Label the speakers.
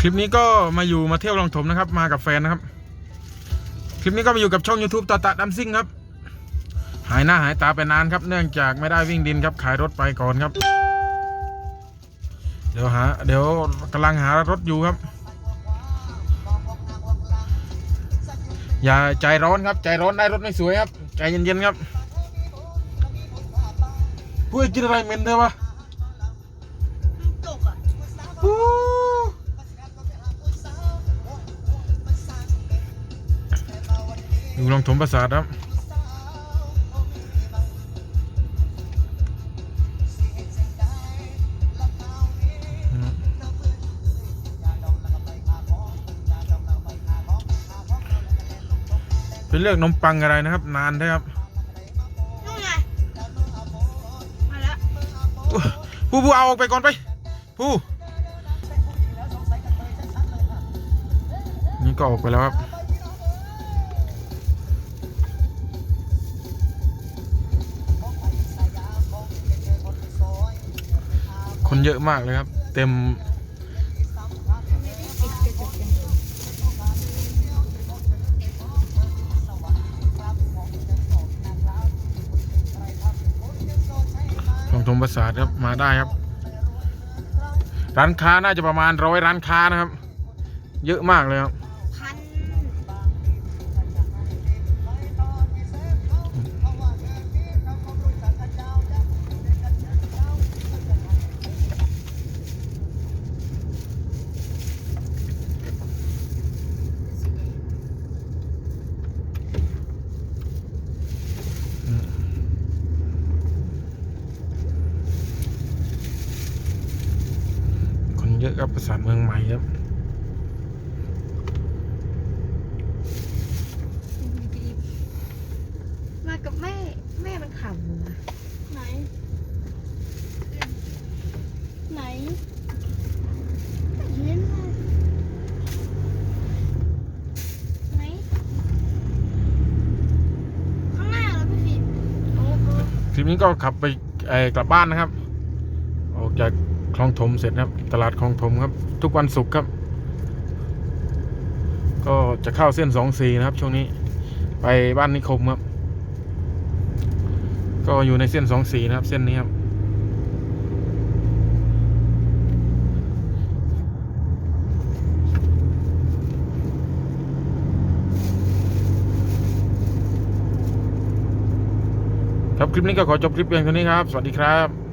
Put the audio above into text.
Speaker 1: คลิปนี้ก็มาอยู่มาเที่ยวลองถมนะครับ มากับแฟนนะครับ คลิปนี้ก็มาอยู่กับช่อง YouTube ตาตะดัมซิ่งครับ หายหน้าหายตาไปนานครับ เนื่องจากไม่ได้วิ่งดินครับ ขายรถไปก่อนครับ เดี๋ยวหาเดี๋ยวกำลังหารถอยู่ครับ อย่าใจร้อนครับ ใจร้อนได้รถไม่สวยครับ ใจเย็นๆครับพูดกินอะไรเหม็นเถอะวะ
Speaker 2: ตกอะ
Speaker 1: อู้อยู่ลองถมประสาทครับไปเลือกนมปังอะไรนะครับ นานได้ครับ
Speaker 2: นู่นไงมาแล้ว
Speaker 1: ผู้ผู้เอาออกไปก่อนไปผู้นี่ก็ออกไปแล้วครับ คนเยอะมากเลยครับ เต็ม ของทมประสาทครับมาได้ครับ ร้านค้าน่าจะประมาณร้อยร้านค้านะครับ เยอะมากเลยครับ เยอะครับประสาทเมืองใหม่ครับ
Speaker 2: มากับแม่แม่มันขำอยู่นะไหน ไหนไม่เห็นเลยไหนข้างหน้าเหรอพี่ฟิล์มโอ้โห
Speaker 1: คลิปนี้ก็ขับไปเอ่อกลับบ้านนะครับ ออกจาก คลองถมเสร็จนะครับ ตลาดคลองถมครับ ทุกวันศุกร์ครับ ก็จะเข้าเส้นสองสีนะครับ ช่วงนี้ ไปบ้านนิคมครับ ก็อยู่ในเส้นสองสีนะครับ เส้นนี้ครับครับคลิปนี้ก็ขอจบคลิปเพียงเท่านี้ครับ สวัสดีครับ